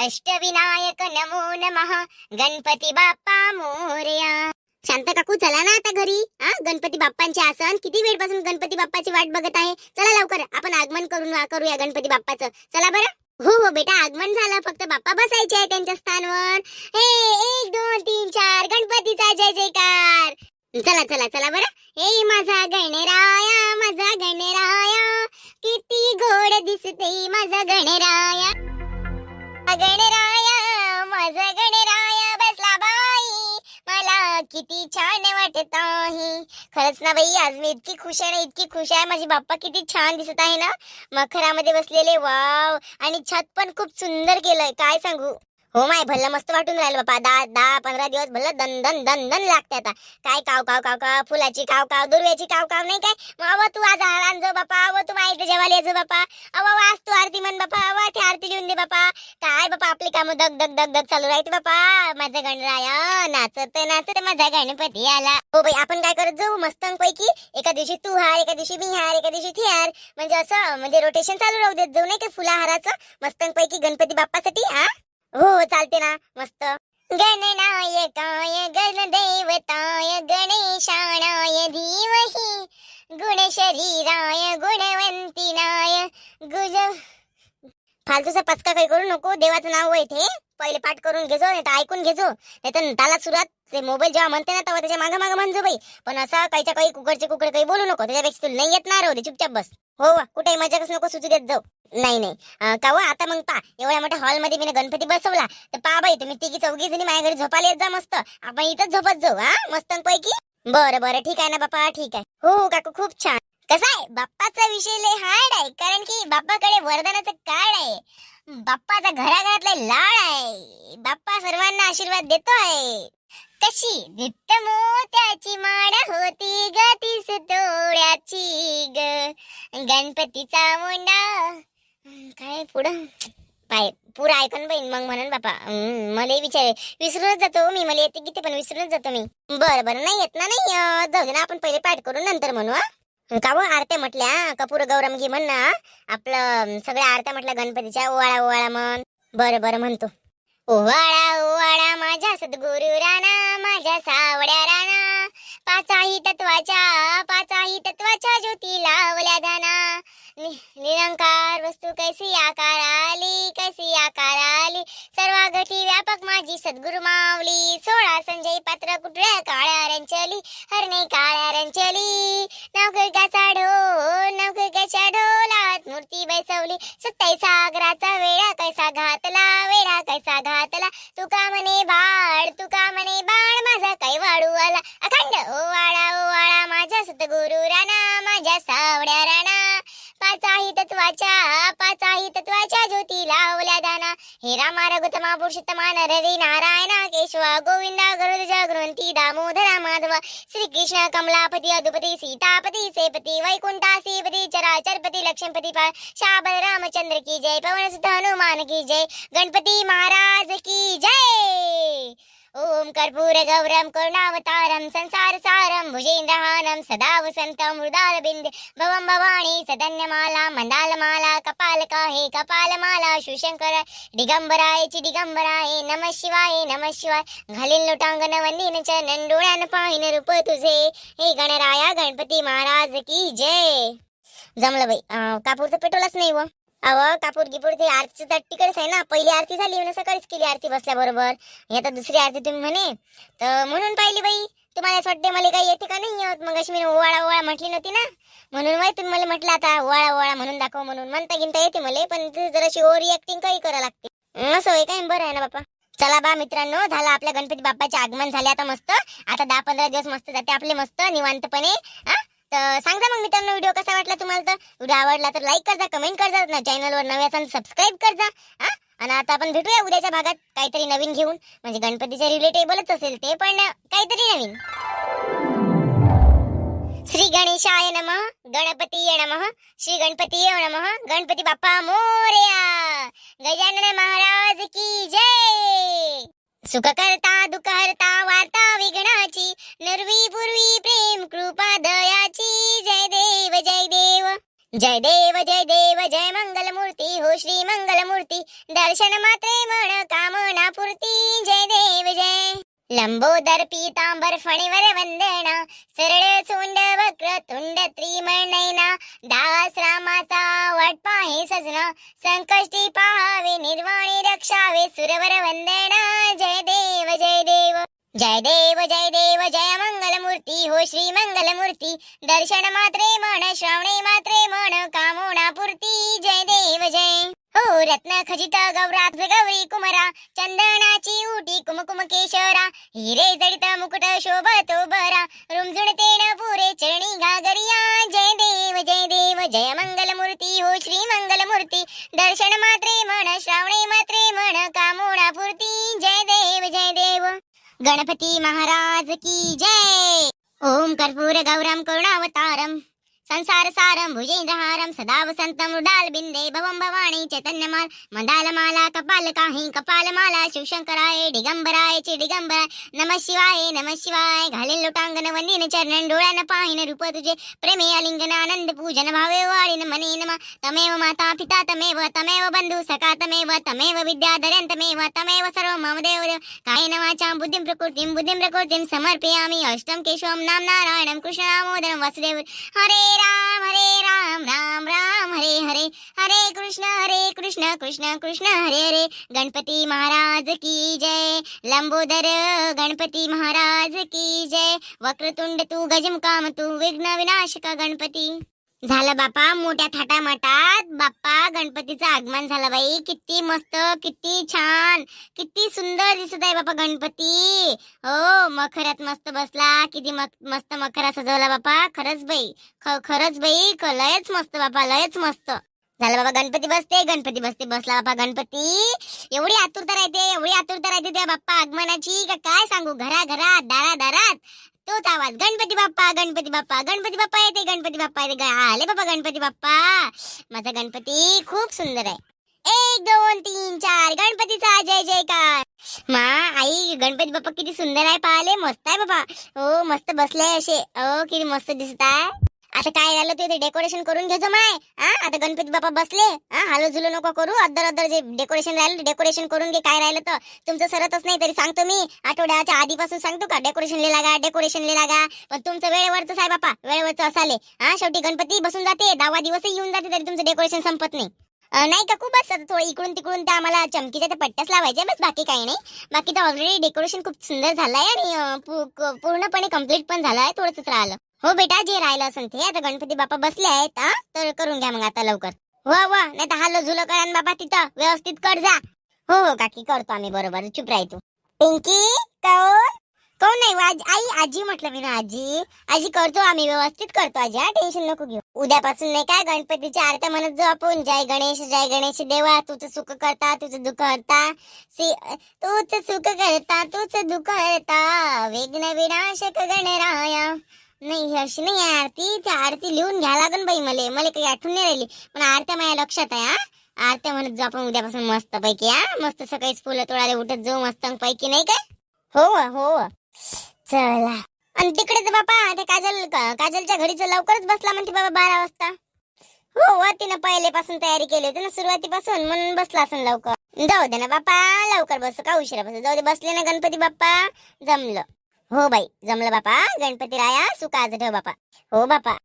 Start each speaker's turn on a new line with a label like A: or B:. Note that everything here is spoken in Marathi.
A: अष्टविनायक नमो नमः. गणपती बाप्पा मोरया. शांत काकू चला ना आता घरी. हा गणपती बाप्पांचे आसन. किती वेळपासून गणपती बाप्पाची वाट बघत आहे? चला लवकर. आपण आगमन करून करूया गणपती बाप्पाचं. चला बरं? हो हो बेटा आगमन झालं. फक्त बाप्पा बसायचे आहे त्यांच्या स्थानवर. हे एक दोन तीन चार. गणपतीचा जय जयकार. चला चला चला बरं. हे माझा गणराया माझा गणराया. किती गोड दिसते माझा गणराया. गणराया माझा गणराया बसला बाई. मला किती छान वाटत आहे खरंच ना बाई आज मी इतकी खुश आहे ना इतकी खुश आहे. माझी बाप्पा किती छान दिसत आहे ना. मखरामध्ये बसलेले वाव. आणि छत पण खूप सुंदर केलंय. काय सांगू? हो माय भल्ला मस्त वाटून राहिलं बापा. दहा दहा पंधरा दिवस भल्ला दन दन दन दन लागते आता. काय काव काव काव काव फुलाची काव काव दुर्व्याची काव काव नाही काय? मग अव तू आज आण जो बापा अव तू माहिती जेवायला येजो बापा. अव आज तू आरती म्हण बापा. अव ती आरती लिहून दे बापा. काय बापा आपली कामं दग दग दग दग चालू राहते बापा. माझा गणराया नाचत नाचत माझा गणपती आला. हो बाई आपण काय करत जाऊ? मस्तंग पैकी. एका दिवशी तू हार एका दिवशी मी हार एका दिवशी ती हार. म्हणजे असं म्हणजे रोटेशन चालू राहू देत जाऊ नाही का फुलाहाराचं. मस्तंग पैकी गणपती बाप्पासाठी हा? हो चालते ना मस्त. गणनायकाय गणदेवताय गणेशानाय धीमहि. गुणशरीराय गुणवंतिनाय गुज फालतूचा पचका काही करू नको देवाचं नाव इथे पहिले पाठ करून घेजो नाही तर ऐकून घेजो. नाही तर त्याला सुरात ते मोबाईल जेव्हा म्हणते ना तेव्हा त्याच्यामागे मागे म्हणजो बाई. पण असा काहीच्या काही कुकडचे कुकडे काही बोलू नको त्याच्यापेक्षा तुला नाही येत ना राहू दे चुपचाप बस. हो वा मजा मजाकच नको सुचू देत जाऊ. नाही नाही. का वा आता मग पा. एवढ्या मोठ्या हॉलमध्ये मी गणपती बसवला. तर पा बाई तुम्ही तिघी चौघी जणी माझ्या घरी झोपायला येत जा मस्त. आपण इथंच झोपत जाऊ हा? मस्त पैकी? बरं बरं. ठीक आहे ना बापा. ठीक आहे. हो हो, काकू. खूप छान. कसं आहे? बाप्पाचा विषय लय हार्ड आहे. कारण की बाप्पाकडे वरदानाचं कार्ड आहे. बाप्पाचा घराघरातला लाड आहे. बाप्पा सर्वांना आशीर्वाद देतो आहे कशी नित्य मोत्याची माळ होती ग तीस तोड्याची ग. गणपतीचा मुंडा. काय पुढं? पाय पुरा ऐकून बहीण मग म्हणून बापा मला विचार विसरूनच जातो मी मला येते किती पण विसरूनच जातो मी. बरं बरं नाही येत ना नाही जाऊ दे ना आपण पहिले पाठ करू नंतर म्हणू हा. का व आरत्या म्हटल्या? कपूर गौरम घे म्हण ना आपलं सगळ्या आरत्या म्हटल्या गणपतीच्या ओवाळा ओवाळा म्हण. बरं बरं म्हणतो. ओवाळा ओवाळा माझ्या सद्गुरु राणा माझ्या सावड्या राणा. पाचाही तत्वाच्या पाचाही तत्वाच्या ज्योती लावल्या दाना. नि- निरंकार वस्तू कैसी आकार आली कैसी आकार आली. सर्वागठी व्यापक माझी सद्गुरु मावली. सोळा संजय पात्र कुठल्या काळ्या रंचली? हरणे काळ्या रंचली. नवखिळक्याचा ढोल नवखिळक्याच्या ढोलात मूर्ती बैसवली. सत्ताई सागराचा वेळा कैसा घातला? वेळा कैसा घातला तुका म्हणे बाळ? तुका म्हणे बाळ? माझा काय वाढू आला. अखंड ओ वाळा ओ ओवाळा माझ्या सतगुरु राणा माझ्या सावड्या राणा. पाचाही तत्वाच्या पाचाही तत्वाच्या ज्योती लावल्या दाना. हे रामा रघुतमा पुरुषोत्तमा नररी नारायणा केशवा गोविंदा गरुड ग्रंथी दामोदर श्रीकृष्ण कमलापती अधुपती सीतापती सेपती वैकुंठा सीपती चराचरपती लक्ष्मीपती शाबल रामचंद्र की जय पवन सुत हनुमान की जय गणपती महाराज की जय। ओम कर्पूर गौरम करुणावतारम संसार सारम भुजेंद्रहानम सदा वसंत मृदाल बिंद भवम भवानी सदन्यमाला मंदालमाला कपालका हे कपालमाला शिवशंकर दिगंबरायची दिगंबराय नम शिवाय नम शिवाय। घालील लोटांगण वंदीन चरण डोळ्यान पाहिन रूप तुझे। हे गणराया गणपती महाराज की जय। जमलं बाई कापूरचं पेटवलंच नाही व. अव कापूर गिपूर ते आरतीचं तर तिकडेच आहे ना. पहिली आरती झाली म्हणून सकाळीच केली आरती बसल्याबरोबर. हे आता दुसरी आरती तुम्ही म्हणे. तर म्हणून पाहिली बाई. तुम्हाला असं वाटते मला काही येते का नाही येत? मग अशी मी ओवाळा ओवाळा म्हटली नव्हती ना. म्हणून माहिती तुम्ही मला म्हटलं आता ओवाळा ओवाळा म्हणून दाखव म्हणून. म्हणता गिनता येते मला पण जराशी ओव्हर रिॲक्टिंग काही करा लागते. असं होय काय? बरं आहे ना बापा चला बा मित्रांनो झालं आपल्या गणपती बाप्पाचे आगमन झाले आता मस्त. आता दहा पंधरा दिवस मस्त जाते आपले मस्त निवांतपणे. हा? तर सांगा मग मित्रांनो व्हिडिओ कसा वाटला तुम्हाला तर? व्हिडिओ आवडला तर लाईक करजा कमेंट करजा ना चॅनलवर नवे असाल सबस्क्राईब करजा हा? आणि आता आपण भेटूया उद्याच्या भागात काहीतरी नवीन घेऊन. म्हणजे गणपतीच्या रिलेटेबलच असेल ते पण काहीतरी नवीन. श्री गणेशाय नमः गणपतीय नमः श्री गणपतीय नमः गणपती बाप्पा मोरया! गजानन महाराज की जय! सुख करता दुःख हरता वार्ता विघ्नाची नरवी पूर्वी जय देव जय देव जय मंगल मूर्ती हो श्री मंगल मूर्ती दर्शन मात्रे मन कामना पूर्ती जय देव जय। लंबोदर पीतांबर फणीवर वंदना सरळ सुंड वक्र तुंड त्रिमणैना दास रामाचा वाट पाहे सजना संकष्टी पाहावे निर्वाणी रक्षावे सुरवर वंदना जय देव जय देव। जय देव जय देव जय मंगल मूर्ती हो श्री मंगल मूर्ती दर्शन मात्रे मन श्रावणे मात्रे मन कामोना पूर्ती. जय देव जय. हो रत्न खजित गौरात गौरी कुमरा चंदनाची उटी कुमकुम केशरा. हिरे जडित मुकुट शोभतो बरा. रुमझुणतेन पुरे चरणी घागरिया. जय देव जय देव जय मंगल मूर्ती हो श्री मंगल मूर्ती दर्शन मात्रे मन श्रावणे मात्रे मन कामोणा पूर्ती. जय गणपती महाराज की जय. ओम कर्पूर गौरम करुणावतारम. संसारसारं सारम सदा वसन्तं उडाल बिंदे भवानी चैतन्यमाल मंदाल कपालकाहि कपालमाला काही कपाल शिवशंकराय दिगंबराय चे दिगंबराय नम शिवाय नम शिवाय घालील लोटांगण वंदिन चरण डोळ्यानं पाहिन रूप तुझे प्रेमे आलिंगन आनंद पूजन भावे वाळीन मने नम। तमेव माता पिता तमेव तमेव बंधू सखा तमेव तमेव विद्याधरन तमेव तमेव सर्व मम देव देव कायेन वाचां बुद्धिं प्रकृतिं बुद्धिं प्रकृतिं समर्पयामि। अष्टम केशवं नाम नारायणं कृष्णदामोदरं वसुदेव। हरे राम हरे राम राम राम हरे हरे हरे कृष्ण हरे कृष्ण कृष्ण कृष्ण हरे हरे। गणपती महाराज की जय। लंबोदर गणपती महाराज की जय। वक्रतुंड तू गजमुकाम तू विघ्न विनाशक गणपती। झालं बापा मोठ्या थाटामाटात बाप्पा गणपतीचं आगमन झालं बाई. किती मस्त किती छान किती सुंदर दिसत आहे बापा गणपती. हो मखरात मस्त बसला किती मस्त मखरा सजवला बापा. खरंच बाई खरंच बाई लयच मस्त बापा लयच मस्त. झालं बाबा गणपती बसते गणपती बसते बसला बाबा गणपती. एवढी आतुरता राहते एवढी आतुरता राहते त्या बाप्पा आगमनाची का काय सांगू? घरा घरात दारा दारात तोच आवाज गणपती बाप्पा गणपती बाप्पा गणपती बाप्पा येते गणपती बाप्पा येते. आले बाबा गणपती बाप्पा. माझा गणपती खूप सुंदर आहे. एक दोन तीन चार गणपतीचा जय जयकार. मा आई गणपती बाप्पा किती सुंदर आहे पाहले मस्त आहे बाबा. हो मस्त बसले असे. ओ किती मस्त दिसत आहे. आता काय राहिलं ते डेकोरेशन करून घेतो माय? हा आता गणपती बाप्पा बसले. हा हालो झुलो नको करू. अद्दर अद्दर जे डेकोरेशन राहिलं डेकोरेशन करून घे. काय राहिलं तर? तुमचं सरतच नाही तरी सांगतो मी. आठवड्याच्या आधीपासून सांगतो का? डेकोरेशन लिहिला लागा डेकोरेशन लिहिला लागा. पण तुमचं वेळेवरच आहे बापा वेळेवरच असाले. हा शेवटी गणपती बसून जाते. दहा दिवसही येऊन जाते तरी तुमचं डेकोरेशन संपत नाही. नाही का खूप बस थोडं इकडून तिकडून त्या आम्हाला चमकीच्या त्या पट्ट्याच लावायच्या बस बाकी काही नाही. बाकी तर ऑलरेडी डेकोरेशन खूप सुंदर झालंय आणि पूर्णपणे कंप्लीट पण झालंय थोडंसंच राहिलं. हो बेटा जे राहिलं असेल ते. आता गणपती बाप्पा बसले आहेत हा? तर करून घ्या मग आता लवकर. हो, हो. वा वा नाही तर हालो झुलो करा बाबा तिथं. व्यवस्थित कर जा. हो हो काकी करतो आम्ही. बरोबर. चुप राहतो पिंकी कौन कोण नाही आई आजी म्हटलं मी ना आजी. आजी करतो आम्ही. व्यवस्थित करतो आजी. हा टेन्शन नको घेऊ. उद्यापासून नाही काय गणपतीच्या आरत्या म्हणत जाऊ आपण जय गणेश जय गणेश देवा. तुझं सुख करता तुझं दुःख हरता. तूच सुख करता तूच दुःख हरता. विघ्न विनाशक गणराया. नाही ही अशी नाही आहे आरती. ती आरती लिहून घ्या लागन बाई मला. मला काही आठवण नाही राहिली. पण आरत्या माझ्या लक्षात आहे हा. आरत्या म्हणत जाऊ आपण उद्यापासून मस्त पैकी हा. मस्त सकाळीच फुलं तोडायला उठत जाऊ मस्त पैकी नाही काय हो हो. चला. आणि तिकडे तर बापा ते काजल का- काजलच्या घडीचं लवकरच बसला म्हणते बाबा बारा वाजता. हो तिनं पहिलेपासून तयारी केली होती ना सुरुवातीपासून. म्हणून बसला असं लवकर. जाऊ दे ना बापा लवकर बस. का उशिरा बस जाऊ दे बसले ना गणपती बाप्पा. जमलं. हो बाई जमलं बापा. गणपती राया सुखाचं ठेव बापा. हो बापा.